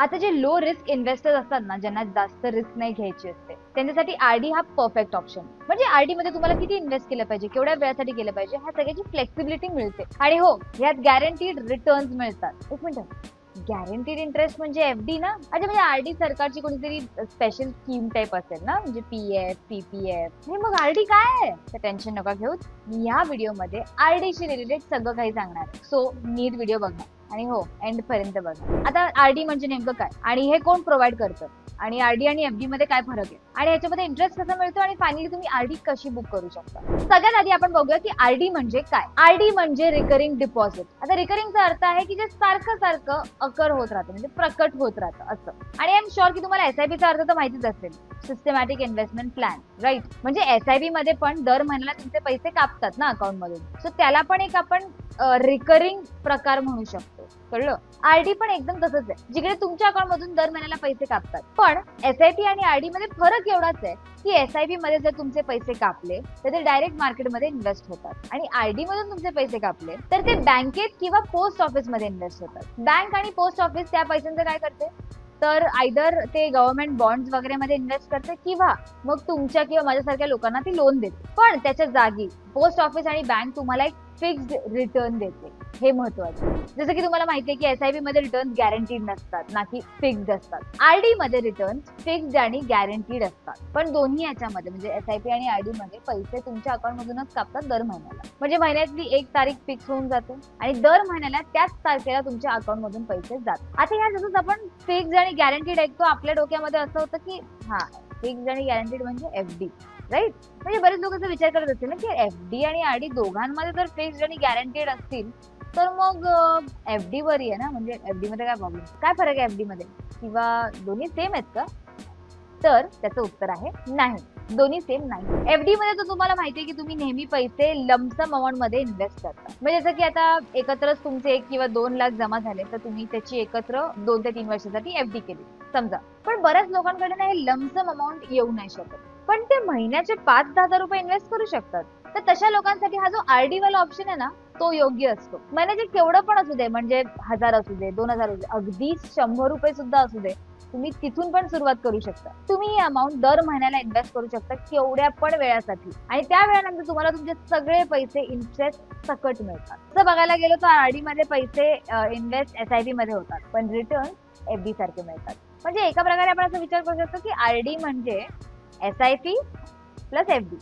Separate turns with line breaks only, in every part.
आता जे low risk investor असतात ना ज्यांना जास्त रिस्क नाही घ्यायची असते त्यांच्यासाठी आरडी हा परफेक्ट ऑप्शन म्हणजे आरडी मध्ये तुम्हाला किती इन्व्हेस्ट केलं पाहिजे केवढ्या वेळासाठी केलं पाहिजे ह्या सगळ्याची फ्लेक्सिबिलिटी मिळते. आणि हो ह्यात गॅरंटीड रिटर्न्स मिळतात. एक मिनिट. गॅरंटीड इंटरेस्ट म्हणजे एफ डी ना? अच्छा म्हणजे आरडी सरकारची कोणीतरी स्पेशल स्कीम टाईप असेल ना? म्हणजे P F P P F हे मग आरडी काय आहे? तर टेन्शन नका घेऊ मी या व्हिडिओमध्ये आरडीशी रिलेटेड सगळं काही सांगणार सो नीट व्हिडिओ बघा. आणि हो एंड पर्यंत बघा. आता आरडी म्हणजे नेमकं काय? आणि हे कोण प्रोव्हाइड करतं? आणि आरडी आणि एफडी मध्ये काय फरक आहे? आणि ह्याच्यामध्ये इंटरेस्ट कसा मिळतो? आणि फायनली तुम्ही आरडी कशी बुक करू शकता? सगळ्यात आधी आपण बघूया की आरडी म्हणजे काय? आरडी म्हणजे रिकरिंग डिपॉझिट आता रिकरिंगचा अर्थ आहे की जे सारखं सारखं अकर होत राहतं म्हणजे प्रकट होत राहतं असं. आणि आय एम शुअर की तुम्हाला एसआयपीचा अर्थ तर माहितीच असेल. सिस्टमॅटिक इन्व्हेस्टमेंट प्लॅन राईट म्हणजे एसआयपी मध्ये पण दर महिन्याला तुमचे पैसे कापतात ना अकाउंट मधून. सो त्याला पण एक आपण रिकरिंग प्रकार म्हणू शकतो. कळलं? आरडी पण एकदम तसंच आहे. जिकडे तुमच्या अकाउंट मधून दर महिन्याला पैसे कापतात. पण एसआयपी आणि आरडी मध्ये फरक एवढाच आहे की एसआयपी मध्ये जर तुमचे पैसे कापले तर ते डायरेक्ट मार्केटमध्ये इन्व्हेस्ट होतात. आणि आरडी मधून तुमचे पैसे कापले तर ते बँकेत किंवा पोस्ट ऑफिसमध्ये इन्व्हेस्ट होतात. बँक आणि पोस्ट ऑफिस त्या पैशांचं काय करते? तर आयदर ते गव्हर्नमेंट बॉन्ड्स वगैरे मध्ये इन्व्हेस्ट करते किंवा मग तुमच्या किंवा माझ्यासारख्या लोकांना ती लोन देते. पण त्याच्या जागी पोस्ट ऑफिस आणि बँक तुम्हाला एक फिक्स्ड रिटर्न देते. हे महत्वाचं जसं की तुम्हाला माहिती आहे की एसआयपी मध्ये रिटर्न गॅरंटीड नसतात ना की फिक्स्ड असतात. आरडी मध्ये रिटर्न फिक्स्ड आणि गॅरंटीड असतात. पण दोन्ही याच्यामध्ये म्हणजे एसआयपी आणि आरडी मध्ये पैसे तुमच्या अकाउंट मधूनच कापतात दर महिन्याला. म्हणजे महिन्यातली एक तारीख फिक्स होऊन जाते आणि दर महिन्याला त्याच तारखेला तुमच्या अकाउंट मधून पैसे जातात. आता ह्या जसं आपण फिक्स्ड आणि गॅरंटीड ऐकतो आपल्या डोक्यामध्ये असं होतं की हा फिक्स्ड आणि गॅरंटीड म्हणजे एफ डी राईट म्हणजे बरेच लोक विचार करत असतील ना की एफ डी आणि आर डी दोघांमध्ये जर फिक्स्ड आणि गॅरंटीड असतील तर मग एफ डी वरी आहे ना? म्हणजे एफ डी मध्ये काय प्रॉब्लेम काय फरक आहे एफ डी मध्ये? किंवा दोन्ही सेम आहेत का? तर त्याचं उत्तर आहे नाही. दोन्ही सेम नाही. एफ डी मध्ये तर तुम्हाला माहिती आहे की तुम्ही नेहमी पैसे लमसम अमाऊंटमध्ये इन्व्हेस्ट करता. म्हणजे जसं की आता एकत्रच तुमचे एक किंवा दोन लाख जमा झाले तर तुम्ही त्याची एकत्र दोन ते तीन वर्षासाठी एफ डी केली. समजा. पण बऱ्याच लोकांकडे ना हे लमसम अमाऊंट येऊ नाही शकत. पण ते महिन्याचे पाच दहा हजार रुपये इन्व्हेस्ट करू शकतात. तर तशा लोकांसाठी हा जो आरडी वाला ऑप्शन आहे ना तो योग्य असतो. महिन्याचे केवढं पण असू दे म्हणजे हजार असू दे दोन हजार असू दे अगदी शंभर रुपये सुद्धा असू दे तुम्ही तिथून पण सुरुवात करू शकता. तुम्ही ही अमाऊंट दर महिन्याला इन्व्हेस्ट करू शकता केवढ्या पण वेळासाठी. आणि त्या वेळानंतर तुम्हाला तुमचे सगळे पैसे इंटरेस्ट सकट मिळतात. जर बघायला गेलो तर आरडी मध्ये पैसे इन्व्हेस्ट एस आय पी मध्ये होतात. पण रिटर्न एफ डी सारखे मिळतात. म्हणजे एका प्रकारे आपण असा विचार करू शकतो की आरडी म्हणजे S I P plus F D.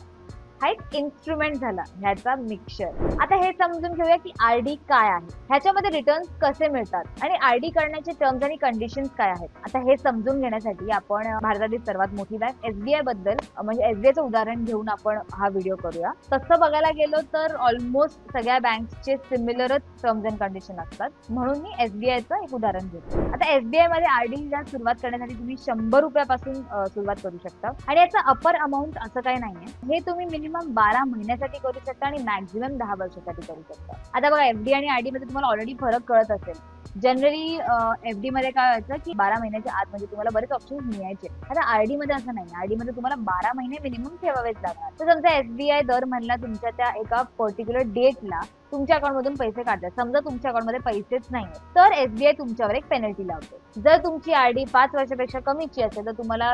हा एक इन्स्ट्रुमेंट झाला ह्याचा मिक्सचर आता हे समजून घेऊया की आरडी काय आहे. ह्याच्यामध्ये रिटर्न्स कसे मिळतात? आणि आर डी करण्याचे टर्म्स आणि कंडिशन्स काय आहेत? आता हे समजून घेण्यासाठी आपण भारतातील सर्वात मोठी बँक एसबीआयबद्दल म्हणजे एसबीआयचं उदाहरण घेऊन आपण हा व्हिडिओ करूया. तसं बघायला गेलो तर ऑलमोस्ट सगळ्या बँकचे सिमिलरच टर्म्स अँड कंडिशन असतात. म्हणून मी एसबीआयचं एक उदाहरण घेतो. आता एसबीआयमध्ये आरडीला सुरुवात करण्यासाठी तुम्ही शंभर रुपयापासून सुरुवात करू शकता. आणि याचं अपर अमाऊंट असं काही नाहीये. हे तुम्ही मिनिमम बारा महिन्यासाठी करू शकता आणि मॅक्झिमम दहा वर्षासाठी करू शकता. आता बघा एफडी आणि आरडी मध्ये तुम्हाला ऑलरेडी फरक कळत असेल. जनरली एफडी मध्ये काय व्हायचं की बारा महिन्याच्या आत म्हणजे तुम्हाला बरेच ऑप्शन मिळायचे. आता आरडी मध्ये असं नाही. आरडी मध्ये तुम्हाला बारा महिने मिनिमम ठेवावेच लागणार. तर समजा एसबीआय दर महिन्याला तुमच्या त्या एका पर्टिक्युलर डेटला तुमच्या अकाउंट मधून पैसे काढतात. समजा तुमच्या अकाउंटमध्ये पैसेच नाही तर एसबीआय तुमच्यावर एक पेनल्टी लावते. जर तुमची आरडी पाच वर्षापेक्षा कमीची असेल तर तुम्हाला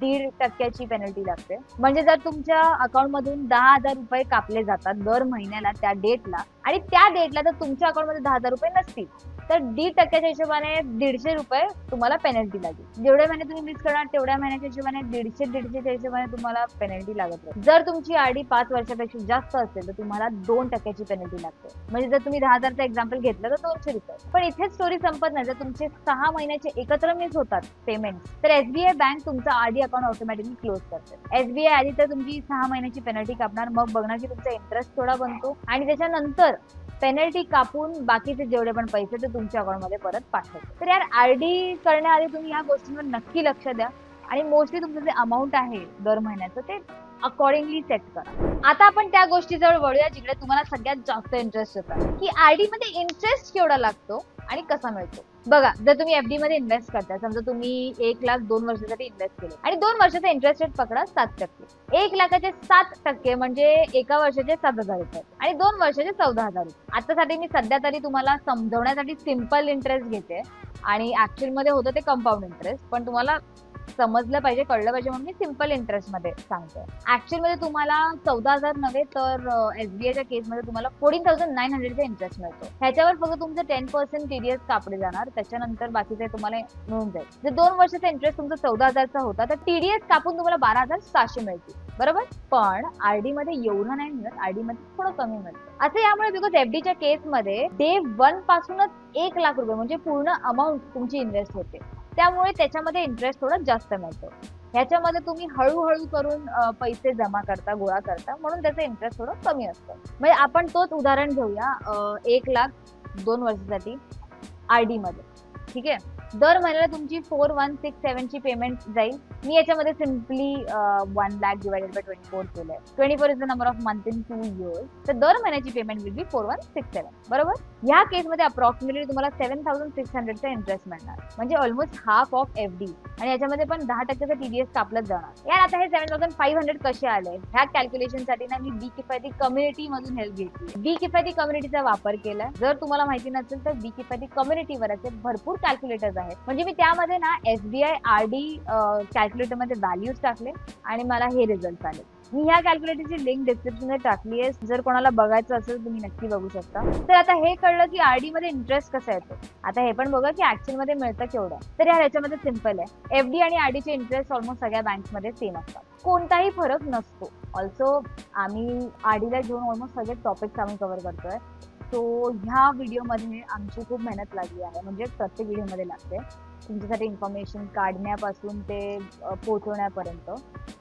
दीड टक्क्याची पेनल्टी लागते. म्हणजे जर तुमच्या अकाउंटमधून दहा हजार रुपये कापले जातात दर महिन्याला त्या डेटला आणि त्या डेटला जर तुमच्या अकाउंटमध्ये दहा हजार रुपये नसतील. तर दीड टक्क्याच्या हिशोबाने दीडशे रुपये तुम्हाला पेनल्टी लागेल. जेवढे महिने तुम्ही मिस करणार तेवढ्या महिन्याच्या हिशोबाने दीडशे दीडशेच्या हिशोबाने तुम्हाला पेनल्टी लागत राहील. जर तुमची आरडी पाच वर्षापेक्षा जास्त असेल तर तुम्हाला दोन टक्क्याची पेनल्टी लागते. म्हणजे जर तुम्ही दहा हजारचं एक्झाम्पल घेतलं तर दोनशे रुपये. पण इथे स्टोरी संपत नाही. जर तुमचे सहा महिन्याचे एकत्र मिस होतात पेमेंट तर एसबीआय बँक तुमचं आरडी अकाउंट ऑटोमॅटिकली क्लोज करते. एसबीआय आधी तर तुमची सहा महिन्याची पेनल्टी कापणार. मग बघणार की तुमचा इंटरेस्ट थोडा बनतो. आणि त्याच्यानंतर पेनल्टी कापून बाकीचे जेवढे पण पैसे ते तुमच्या अकाउंटमध्ये परत पाठवतो. तर यार आरडी करण्याआधी तुम्ही या गोष्टींवर नक्की लक्ष द्या आणि मोस्टली तुमचं जे अमाऊंट आहे दर महिन्याचं ते अकॉर्डिंगली सेट करा. आता आपण त्या गोष्टीजवळ वळूया जिकडे तुम्हाला सगळ्यात जास्त इंटरेस्ट होता की आरडी मध्ये इंटरेस्ट केवढा लागतो आणि कसा मिळतो? बघा जर तुम्ही एफडी मध्ये इन्व्हेस्ट करता समजा तुम्ही एक लाख दोन वर्षासाठी इन्व्हेस्ट केले आणि दोन वर्षाचा इंटरेस्ट रेट पकडा सात टक्के. एक लाखाचे सात टक्के म्हणजे एका वर्षाचे सात हजार रुपये. आणि दोन वर्षाचे चौदा हजार रुपये. आतासाठी मी सध्या तरी तुम्हाला समजवण्यासाठी सिंपल इंटरेस्ट घेते. आणि ऍक्च्युअलमध्ये होतं ते कंपाऊंड इंटरेस्ट पण तुम्हाला समजलं पाहिजे कळलं पाहिजे म्हणून मी सिंपल इंटरेस्टमध्ये सांगते. ऍक्च्युअलमध्ये तुम्हाला चौदा हजार नव्हे तर एसबीआयच्या केसमध्ये तुम्हाला फोर्टीन थाउजंड नाईन हंड्रेडचा इंटरेस्ट मिळतो. ह्याच्यावर फक्त तुमचं टेन पर्सेंट टीडीएस कापले जाणार. त्याच्यानंतर बाकीचे तुम्हाला मिळून जाईल. जर दोन वर्षाचा इंटरेस्ट तुमचा चौदा हजारचा होता तर टीडीएस कापून तुम्हाला बारा हजार सहाशे मिळतील. बरोबर? पण आरडी मध्ये एवढं नाही मिळत. आरडी मध्ये थोडं कमी मिळतं. असं यामुळे बिकॉज एफडीच्या केसमध्ये डे वन पासूनच एक लाख रुपये म्हणजे पूर्ण अमाऊंट तुमची इन्व्हेस्ट होते. त्यामुळे त्याच्यामध्ये इंटरेस्ट थोडं जास्त मिळतो. ह्याच्यामध्ये तुम्ही हळूहळू करून पैसे जमा करता गोळा करता म्हणून त्याचं इंटरेस्ट थोडं कमी असतं. म्हणजे आपण तोच उदाहरण घेऊया एक लाख दोन वर्षासाठी आरडी मध्ये. ठीक आहे? दर महिन्याला तुमची फोर वन सिक्स सेवनची पेमेंट जाईल. मी याच्यामध्ये simply one lakh divided by twenty four केलं आहे twenty four is the number of month in two years तर दर महिन्याची payment will be four one six seven बरोबर? ह्या केसमध्ये अप्रॉक्सिमेटली तुम्हाला सेव्हन थाउजंड सिक्स हंड्रेडचा इंटरेस्ट मिळणार. म्हणजे almost half of F D आणि याच्यामध्ये पण दहा टक्क्याचा टीडीएस कापलंच जाणार. यार आता हे सेव्हन थाउजंड फाईव्ह हंड्रेड कसे आले? ह्या कॅल्क्युलेशनसाठी ना मी बी किफायती कम्युनिटी मधून हेल्प घेतली. बी किफायती कम्युनिटीचा वापर केला. जर तुम्हाला माहिती नसेल तर बी किफायती कम्युनिटीवर असे भरपूर कॅल्क्युलेटर्स आहेत म्हणजे मी त्यामध्ये ना एसबीआय आर डी कॅल्क्युलेटरमध्ये व्हॅल्यूज टाकले आणि मला हे रिझल्ट आले. मी ह्या कॅल्क्युलेटरची लिंक डिस्क्रिप्शनमध्ये टाकली आहे. जर कोणाला बघायचं असेल तुम्ही नक्की बघू शकता. तर आता हे कळलं की आरडी मध्ये इंटरेस्ट कसा येतो? आता हे पण बघा की ऍक्च्युअलमध्ये मिळतं केवढं. तर ह्या ह्याच्यामध्ये सिंपल आहे. एफडी आणि आरडीचे इंटरेस्ट ऑलमोस्ट सगळ्या बँकमध्ये सेम असतात. कोणताही फरक नसतो. ऑल्सो आम्ही आरडीला घेऊन ऑलमोस्ट सगळे टॉपिक्स आम्ही कव्हर करतोय. सो ह्या व्हिडिओमध्ये आमची खूप मेहनत लागली आहे. म्हणजे प्रत्येक व्हिडिओमध्ये लागते. तुमच्यासाठी इन्फॉर्मेशन काढण्यापासून ते पोहोचवण्यापर्यंत.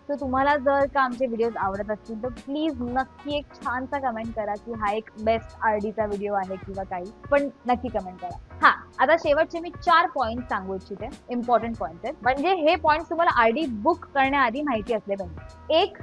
सो तुम्हाला जर का आमचे व्हिडिओज आवडत असतील तर प्लीज नक्की एक छानसा कमेंट करा की हा एक बेस्ट आरडीचा व्हिडिओ आहे किंवा काही. पण नक्की कमेंट करा. हा आता शेवटचे मी चार पॉईंट सांगू इच्छिते. इम्पॉर्टंट पॉईंट आहेत. म्हणजे हे पॉईंट तुम्हाला आरडी बुक करण्याआधी माहिती असले पाहिजे. एक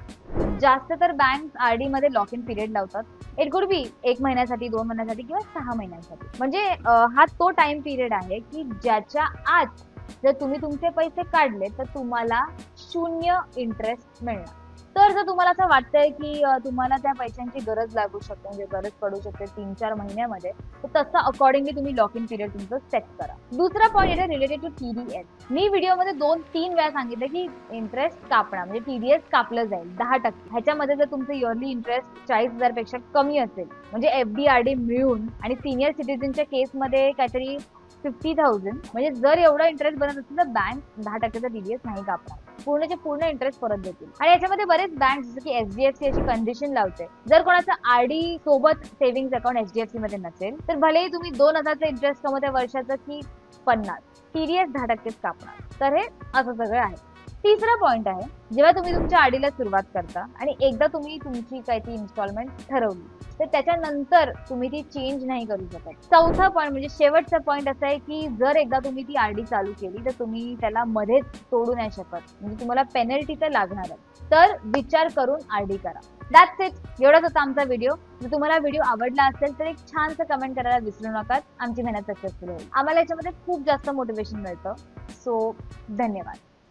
जास्त तर बँक आरडी मध्ये लॉक इन पिरियड लावतात. इट कुड बी एक महिन्यासाठी दोन महिन्यासाठी किंवा सहा महिन्यांसाठी. म्हणजे हा तो टाइम पिरियड आहे की ज्याच्या आत जर तुम्ही तुमचे पैसे काढले तर तुम्हाला शून्य इंटरेस्ट मिळणार. तर जर तुम्हाला असं वाटतंय की तुम्हाला त्या पैशांची गरज लागू शकते म्हणजे गरज पडू शकते तीन चार महिन्यामध्ये तर तसं अकॉर्डिंगली तुम्ही लॉक इन पिरियड तुमचं सेट करा. दुसरा पॉईंट आहे रिलेटेड टू टीडीएस मी व्हिडिओमध्ये दोन तीन वेळा सांगितलं की इंटरेस्ट कापणार म्हणजे टीडीएस कापलं जाईल दहा टक्के. ह्याच्यामध्ये जर तुमचं इयरली इंटरेस्ट चाळीस हजारपेक्षा कमी असेल म्हणजे एफ डी आर डी मिळून आणि सिनियर सिटीजनच्या केसमध्ये काहीतरी फिफ्टी थाउजंड म्हणजे जर एवढा इंटरेस्ट बनत असेल तर बँक दहा टक्क्याचा टीडीएस नाही कापणार. पूर्णचे पूर्ण इंटरेस्ट परत देतील. आणि याच्यामध्ये बरेच बँक जसं की एचडीएफसी अशी कंडिशन लावते. जर कोणाचं आरडी सोबत सेव्हिंग अकाउंट एचडीएफसी मध्ये नसेल तर भलेही तुम्ही दोन हजारचा इंटरेस्ट कमवत्या वर्षाचं की पन्नास टीडीएस दहा टक्केच कापणार. तर हे असं सगळं आहे. तिसरा पॉइंट आहे जेव्हा तुम्ही तुमच्या आडीला सुरुवात करता आणि एकदा तुम्ही तुमची काय ती इन्स्टॉलमेंट ठरवली तर त्याच्यानंतर तुम्ही ती चेंज नाही करू शकत. चौथा पॉईंट म्हणजे शेवटचा पॉईंट असा आहे की जर एकदा तुम्ही ती आरडी चालू केली तर तुम्ही त्याला मध्येच तोडू नाही शकत म्हणजे तुम्हाला पेनल्टी तर लागणारच तर विचार करून आरडी करा. दॅट्स इट एवढाच होता आमचा व्हिडिओ जर तुम्हाला व्हिडिओ आवडला असेल तर एक छानसं कमेंट करायला विसरू नका. आमची मेहनत सक्सेसफुल होईल. आम्हाला याच्यामध्ये खूप जास्त मोटिवेशन मिळतं. सो धन्यवाद.